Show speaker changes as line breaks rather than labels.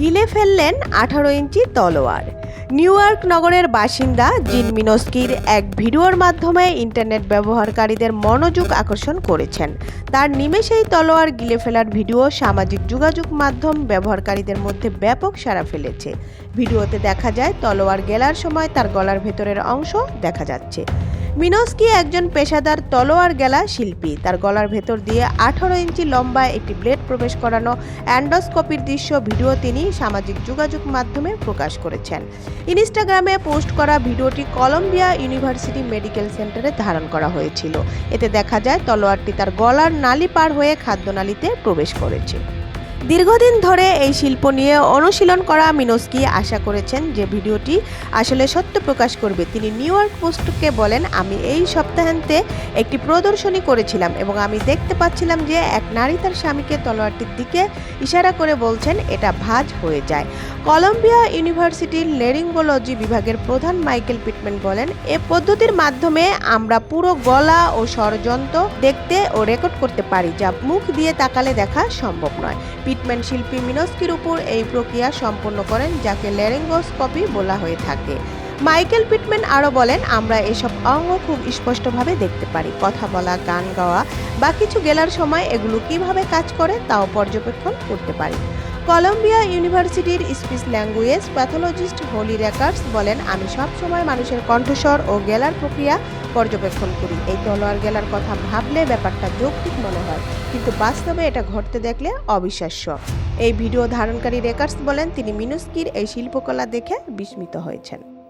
গিলে ফেললেন আঠারো ইঞ্চি তলোয়ার। নিউ ইয়র্ক নগরের বাসিন্দা জিন মিনস্কির এক ভিডিওর মাধ্যমে ইন্টারনেট ব্যবহারকারীদের মনোযোগ আকর্ষণ করেছেন। তার নিমেষেই তলোয়ার গিলে ফেলার ভিডিও সামাজিক যোগাযোগ মাধ্যম ব্যবহারকারীদের মধ্যে ব্যাপক সাড়া ফেলেছে। ভিডিওতে দেখা যায়, তলোয়ার গেলার সময় তার গলার ভেতরের অংশ দেখা যাচ্ছে। মিনস্কি একজন পেশাদার তলোয়ার গেলা শিল্পী। তার গলার ভেতর দিয়ে আঠারো ইঞ্চি লম্বা একটি ব্লেড প্রবেশ করানো অ্যান্ডোস্কোপির দৃশ্য ভিডিও তিনি সামাজিক যোগাযোগ মাধ্যমে প্রকাশ করেছেন। ইনস্টাগ্রামে পোস্ট করা ভিডিওটি কলম্বিয়া ইউনিভার্সিটি মেডিকেল সেন্টারে ধারণ করা হয়েছিল। এতে দেখা যায়, তলোয়ারটি তার গলার নালি পার হয়ে খাদ্যনালীতে প্রবেশ করেছে। দীর্ঘদিন ধরে এই শিল্প নিয়ে অনুশীলন করা মিনস্কি আশা করেছেন যে ভিডিওটি আসলে সত্য প্রকাশ করবে। তিনি নিউ ইয়র্ক পোস্টকে বলেন, আমি এই সপ্তাহান্তে একটি প্রদর্শনী করেছিলাম এবং আমি দেখতে পাচ্ছিলাম যে এক নারী তার স্বামীকে তলোয়ারটির দিকে ইশারা করে বলছেন, এটা ভাঁজ হয়ে যায়। কলম্বিয়া ইউনিভার্সিটির লেরিঙ্গোলজি বিভাগের প্রধান মাইকেল পিটম্যান বলেন, এ পদ্ধতির মাধ্যমে আমরা পুরো গলা ও ষড়যন্ত্র দেখতে ও রেকর্ড করতে পারি, যা মুখ দিয়ে তাকালে দেখা সম্ভব নয়। পিটম্যান শিল্পী মিনস্কির উপর এই প্রক্রিয়া সম্পন্ন করেন, যাকে ল্যারেঙ্গোস্কপি বলা হয়ে থাকে। মাইকেল পিটম্যান আরও বলেন, আমরা এসব অঙ্গ খুব স্পষ্টভাবে দেখতে পারি। কথা বলা, গান গাওয়া বা কিছু গেলার সময় এগুলো কীভাবে কাজ করে তাও পর্যবেক্ষণ করতে পারি। কলম্বিয়া ইউনিভার্সিটির speech language pathologist Holly Records বলেন, আমি সব সময় মানুষের কণ্ঠস্বর ও গেলার প্রক্রিয়া পর্যবেক্ষণ করি। এই তলোয়ার গেলার কথা ভাবলে ব্যাপারটা যৌক্তিক মনে হয়। কিন্তু বাস্তবে এটা ঘটতে দেখলে অবিশ্বাস্য। এই ভিডিও ধারণকারী রেকার্ডস বলেন, তিনি মিনুস্কির এই শিল্পকলা দেখে বিস্মিত হয়েছেন।